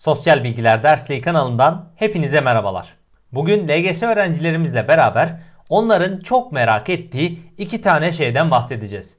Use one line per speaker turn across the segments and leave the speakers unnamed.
Sosyal Bilgiler Dersliği kanalından hepinize merhabalar. Bugün LGS öğrencilerimizle beraber onların çok merak ettiği iki tane şeyden bahsedeceğiz.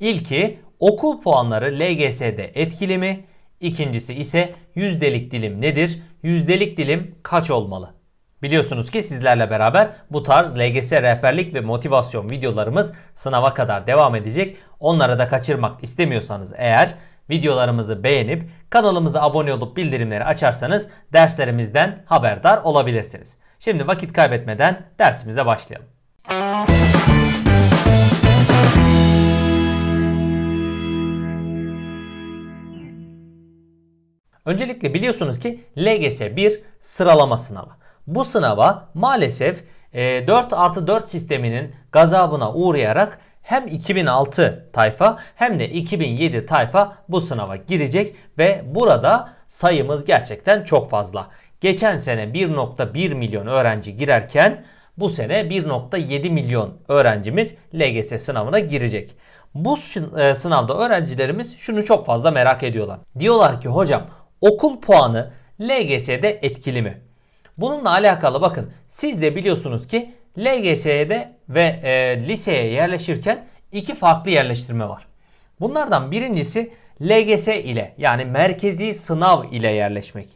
İlki okul puanları LGS'de etkili mi? İkincisi ise yüzdelik dilim nedir? Yüzdelik dilim kaç olmalı? Biliyorsunuz ki sizlerle beraber bu tarz LGS rehberlik ve motivasyon videolarımız sınava kadar devam edecek. Onları da kaçırmak istemiyorsanız eğer videolarımızı beğenip kanalımıza abone olup bildirimleri açarsanız derslerimizden haberdar olabilirsiniz. Şimdi vakit kaybetmeden dersimize başlayalım. Öncelikle biliyorsunuz ki LGS bir sıralama sınavı. Bu sınava maalesef e, 4 artı 4 sisteminin gazabına uğrayarak hem 2006 tayfa hem de 2007 tayfa bu sınava girecek ve burada sayımız gerçekten çok fazla. Geçen sene 1.1 milyon öğrenci girerken bu sene 1.7 milyon öğrencimiz LGS sınavına girecek. Bu e, sınavda öğrencilerimiz şunu çok fazla merak ediyorlar. Diyorlar ki hocam okul puanı LGS'de etkili mi? Bununla alakalı bakın siz de biliyorsunuz ki LGS'de ve e, liseye yerleşirken iki farklı yerleştirme var. Bunlardan birincisi LGS ile yani merkezi sınav ile yerleşmek.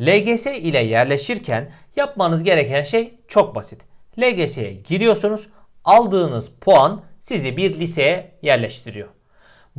LGS ile yerleşirken yapmanız gereken şey çok basit. LGS'ye giriyorsunuz. Aldığınız puan sizi bir liseye yerleştiriyor.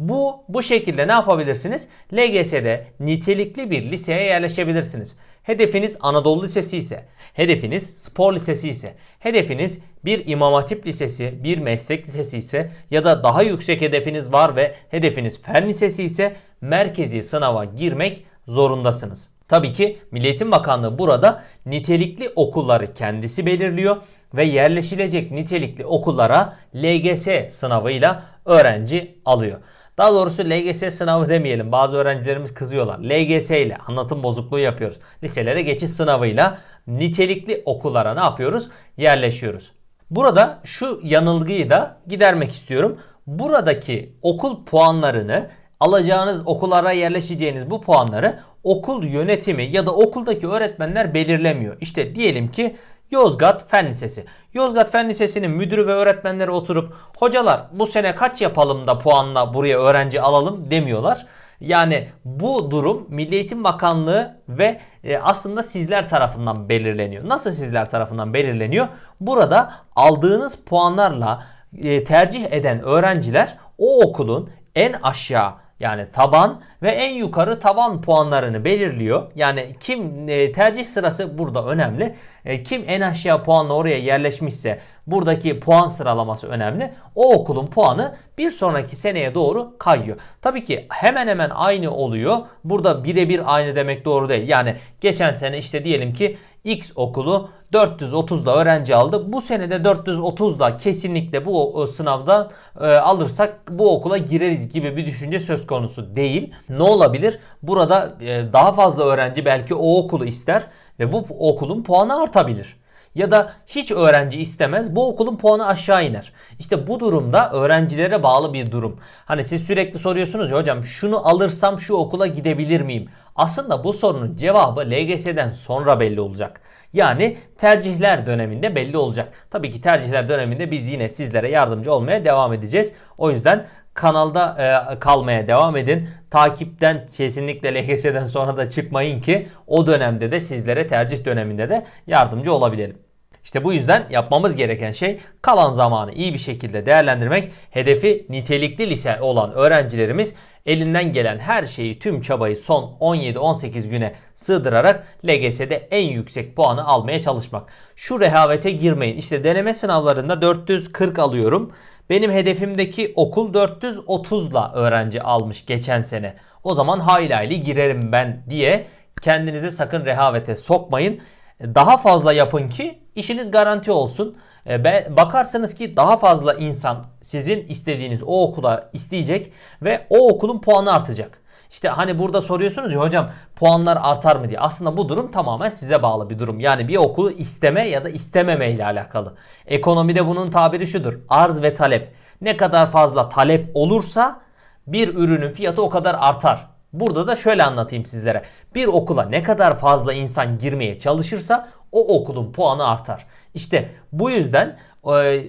Bu bu şekilde ne yapabilirsiniz? LGS'de nitelikli bir liseye yerleşebilirsiniz. Hedefiniz Anadolu Lisesi ise, hedefiniz spor lisesi ise, hedefiniz bir İmam Hatip Lisesi, bir meslek lisesi ise ya da daha yüksek hedefiniz var ve hedefiniz fen lisesi ise merkezi sınava girmek zorundasınız. Tabii ki Milli Bakanlığı burada nitelikli okulları kendisi belirliyor ve yerleşilecek nitelikli okullara LGS sınavıyla öğrenci alıyor. Daha doğrusu LGS sınavı demeyelim. Bazı öğrencilerimiz kızıyorlar. LGS ile anlatım bozukluğu yapıyoruz. Liselere geçiş sınavıyla nitelikli okullara ne yapıyoruz? Yerleşiyoruz. Burada şu yanılgıyı da gidermek istiyorum. Buradaki okul puanlarını alacağınız okullara yerleşeceğiniz bu puanları okul yönetimi ya da okuldaki öğretmenler belirlemiyor. İşte diyelim ki Yozgat Fen Lisesi. Yozgat Fen Lisesi'nin müdürü ve öğretmenleri oturup hocalar bu sene kaç yapalım da puanla buraya öğrenci alalım demiyorlar. Yani bu durum Milli Eğitim Bakanlığı ve e, aslında sizler tarafından belirleniyor. Nasıl sizler tarafından belirleniyor? Burada aldığınız puanlarla e, tercih eden öğrenciler o okulun en aşağı yani taban ve en yukarı taban puanlarını belirliyor. Yani kim e, tercih sırası burada önemli. E, kim en aşağı puanla oraya yerleşmişse buradaki puan sıralaması önemli. O okulun puanı bir sonraki seneye doğru kayıyor. Tabii ki hemen hemen aynı oluyor. Burada birebir aynı demek doğru değil. Yani geçen sene işte diyelim ki X okulu 430'da öğrenci aldı. Bu sene de 430'da kesinlikle bu sınavda e, alırsak bu okula gireriz gibi bir düşünce söz konusu değil. Ne olabilir? Burada e, daha fazla öğrenci belki o okulu ister ve bu okulun puanı artabilir ya da hiç öğrenci istemez bu okulun puanı aşağı iner. İşte bu durumda öğrencilere bağlı bir durum. Hani siz sürekli soruyorsunuz ya hocam şunu alırsam şu okula gidebilir miyim? Aslında bu sorunun cevabı LGS'den sonra belli olacak. Yani tercihler döneminde belli olacak. Tabii ki tercihler döneminde biz yine sizlere yardımcı olmaya devam edeceğiz. O yüzden kanalda e, kalmaya devam edin. Takipten kesinlikle LGS'den sonra da çıkmayın ki o dönemde de sizlere tercih döneminde de yardımcı olabilelim. İşte bu yüzden yapmamız gereken şey kalan zamanı iyi bir şekilde değerlendirmek. Hedefi nitelikli lise olan öğrencilerimiz elinden gelen her şeyi tüm çabayı son 17-18 güne sığdırarak LGS'de en yüksek puanı almaya çalışmak. Şu rehavete girmeyin. İşte deneme sınavlarında 440 alıyorum. Benim hedefimdeki okul 430'la öğrenci almış geçen sene. O zaman hayli hayli girerim ben diye kendinizi sakın rehavete sokmayın. Daha fazla yapın ki işiniz garanti olsun. E, bakarsanız ki daha fazla insan sizin istediğiniz o okula isteyecek ve o okulun puanı artacak. İşte hani burada soruyorsunuz ya hocam puanlar artar mı diye. Aslında bu durum tamamen size bağlı bir durum. Yani bir okulu isteme ya da istememe ile alakalı. Ekonomide bunun tabiri şudur. Arz ve talep. Ne kadar fazla talep olursa bir ürünün fiyatı o kadar artar. Burada da şöyle anlatayım sizlere. Bir okula ne kadar fazla insan girmeye çalışırsa o okulun puanı artar. İşte bu yüzden e,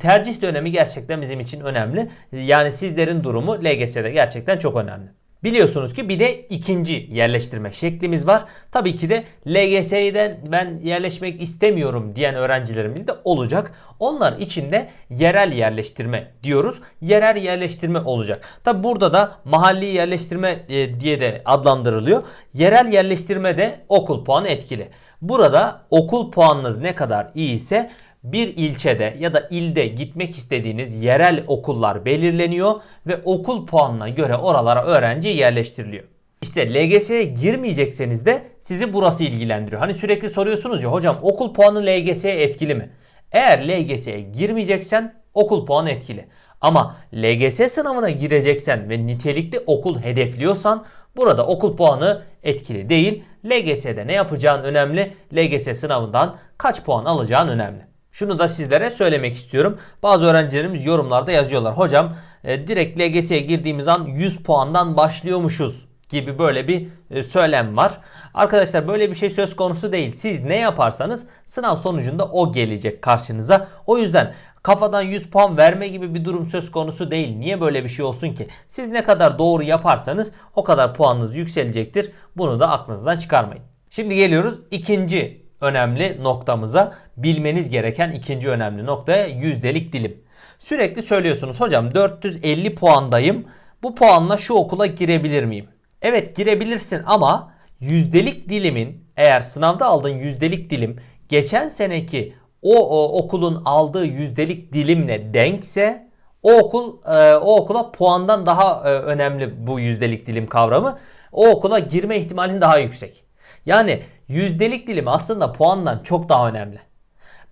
tercih dönemi gerçekten bizim için önemli. Yani sizlerin durumu LGS'de gerçekten çok önemli. Biliyorsunuz ki bir de ikinci yerleştirme şeklimiz var. Tabii ki de LGS'den ben yerleşmek istemiyorum diyen öğrencilerimiz de olacak. Onlar için de yerel yerleştirme diyoruz. Yerel yerleştirme olacak. Tabi burada da mahalli yerleştirme e, diye de adlandırılıyor. Yerel yerleştirme de okul puanı etkili. Burada okul puanınız ne kadar iyi ise bir ilçede ya da ilde gitmek istediğiniz yerel okullar belirleniyor ve okul puanına göre oralara öğrenci yerleştiriliyor. İşte LGS'ye girmeyecekseniz de sizi burası ilgilendiriyor. Hani sürekli soruyorsunuz ya hocam okul puanı LGS'ye etkili mi? Eğer LGS'ye girmeyeceksen okul puanı etkili. Ama LGS sınavına gireceksen ve nitelikli okul hedefliyorsan burada okul puanı etkili değil. LGS'de ne yapacağın önemli. LGS sınavından kaç puan alacağın önemli. Şunu da sizlere söylemek istiyorum. Bazı öğrencilerimiz yorumlarda yazıyorlar. Hocam e, direkt LGS'ye girdiğimiz an 100 puandan başlıyormuşuz gibi böyle bir e, söylem var. Arkadaşlar böyle bir şey söz konusu değil. Siz ne yaparsanız sınav sonucunda o gelecek karşınıza. O yüzden kafadan 100 puan verme gibi bir durum söz konusu değil. Niye böyle bir şey olsun ki? Siz ne kadar doğru yaparsanız o kadar puanınız yükselecektir. Bunu da aklınızdan çıkarmayın. Şimdi geliyoruz ikinci önemli noktamıza. Bilmeniz gereken ikinci önemli noktaya yüzdelik dilim. Sürekli söylüyorsunuz hocam 450 puandayım. Bu puanla şu okula girebilir miyim? Evet girebilirsin ama yüzdelik dilimin eğer sınavda aldığın yüzdelik dilim geçen seneki o, o okulun aldığı yüzdelik dilimle denkse o okul e, o okula puandan daha e, önemli bu yüzdelik dilim kavramı. O okula girme ihtimalin daha yüksek. Yani yüzdelik dilim aslında puandan çok daha önemli.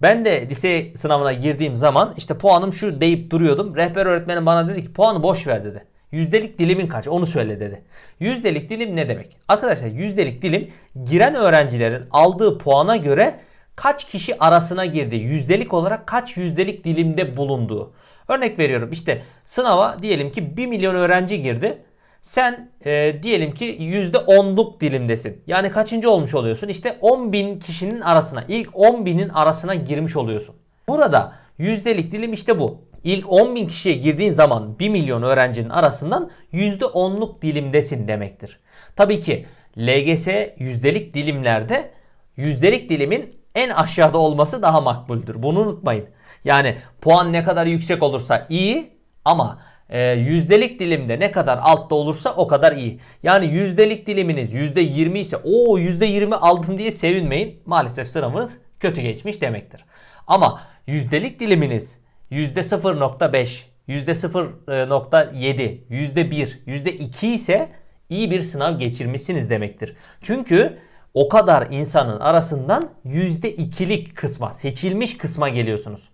Ben de lise sınavına girdiğim zaman işte puanım şu deyip duruyordum. Rehber öğretmenim bana dedi ki puanı boş ver dedi. Yüzdelik dilimin kaç onu söyle dedi. Yüzdelik dilim ne demek? Arkadaşlar yüzdelik dilim giren öğrencilerin aldığı puana göre kaç kişi arasına girdi. Yüzdelik olarak kaç yüzdelik dilimde bulunduğu. Örnek veriyorum işte sınava diyelim ki 1 milyon öğrenci girdi. Sen e, diyelim ki %10'luk dilimdesin. Yani kaçıncı olmuş oluyorsun? İşte 10 bin kişinin arasına, ilk 10 binin arasına girmiş oluyorsun. Burada yüzdelik dilim işte bu. İlk 10 bin kişiye girdiğin zaman 1 milyon öğrencinin arasından %10'luk dilimdesin demektir. Tabii ki LGS yüzdelik dilimlerde yüzdelik dilimin en aşağıda olması daha makbuldür. Bunu unutmayın. Yani puan ne kadar yüksek olursa iyi ama e, yüzdelik dilimde ne kadar altta olursa o kadar iyi. Yani yüzdelik diliminiz %20 ise o %20 aldım diye sevinmeyin. Maalesef sınavınız kötü geçmiş demektir. Ama yüzdelik diliminiz %0.5, %0.7, %1, %2 ise iyi bir sınav geçirmişsiniz demektir. Çünkü o kadar insanın arasından %2'lik kısma, seçilmiş kısma geliyorsunuz.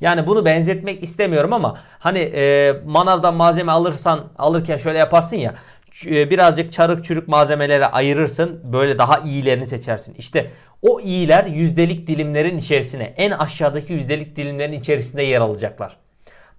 Yani bunu benzetmek istemiyorum ama hani e, manavdan malzeme alırsan alırken şöyle yaparsın ya e, birazcık çarık çürük malzemelere ayırırsın böyle daha iyilerini seçersin. İşte o iyiler yüzdelik dilimlerin içerisine en aşağıdaki yüzdelik dilimlerin içerisinde yer alacaklar.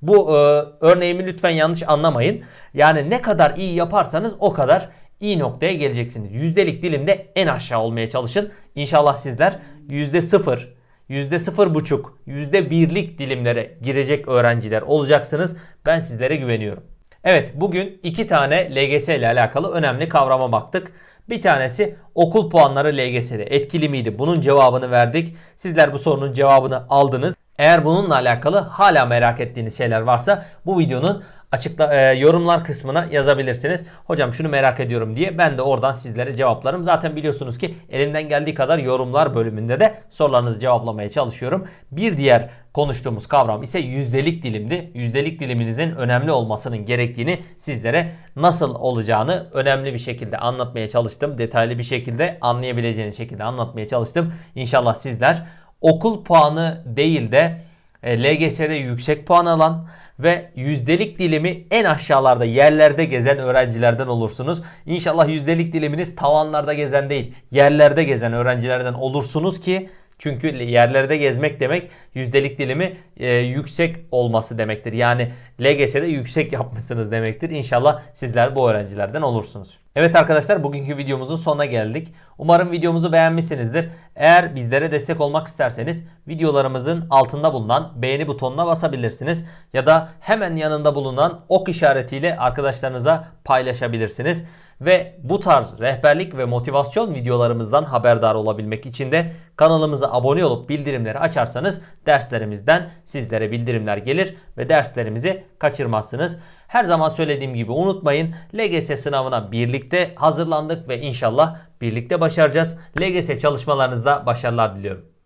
Bu e, örneğimi lütfen yanlış anlamayın. Yani ne kadar iyi yaparsanız o kadar iyi noktaya geleceksiniz. Yüzdelik dilimde en aşağı olmaya çalışın. İnşallah sizler yüzde sıfır, %0,5, %1'lik dilimlere girecek öğrenciler olacaksınız. Ben sizlere güveniyorum. Evet bugün iki tane LGS ile alakalı önemli kavrama baktık. Bir tanesi okul puanları LGS'de etkili miydi? Bunun cevabını verdik. Sizler bu sorunun cevabını aldınız. Eğer bununla alakalı hala merak ettiğiniz şeyler varsa bu videonun açıkla e, yorumlar kısmına yazabilirsiniz. Hocam şunu merak ediyorum diye ben de oradan sizlere cevaplarım. Zaten biliyorsunuz ki elimden geldiği kadar yorumlar bölümünde de sorularınızı cevaplamaya çalışıyorum. Bir diğer konuştuğumuz kavram ise yüzdelik dilimdi. Yüzdelik diliminizin önemli olmasının gerektiğini sizlere nasıl olacağını önemli bir şekilde anlatmaya çalıştım. Detaylı bir şekilde anlayabileceğiniz şekilde anlatmaya çalıştım. İnşallah sizler okul puanı değil de e, LGS'de yüksek puan alan ve yüzdelik dilimi en aşağılarda yerlerde gezen öğrencilerden olursunuz. İnşallah yüzdelik diliminiz tavanlarda gezen değil yerlerde gezen öğrencilerden olursunuz ki Çünkü yerlerde gezmek demek yüzdelik dilimi e, yüksek olması demektir. Yani LGS'de yüksek yapmışsınız demektir. İnşallah sizler bu öğrencilerden olursunuz. Evet arkadaşlar bugünkü videomuzun sonuna geldik. Umarım videomuzu beğenmişsinizdir. Eğer bizlere destek olmak isterseniz videolarımızın altında bulunan beğeni butonuna basabilirsiniz. Ya da hemen yanında bulunan ok işaretiyle arkadaşlarınıza paylaşabilirsiniz. Ve bu tarz rehberlik ve motivasyon videolarımızdan haberdar olabilmek için de kanalımıza abone olup bildirimleri açarsanız derslerimizden sizlere bildirimler gelir ve derslerimizi kaçırmazsınız. Her zaman söylediğim gibi unutmayın LGS sınavına birlikte hazırlandık ve inşallah birlikte başaracağız. LGS çalışmalarınızda başarılar diliyorum.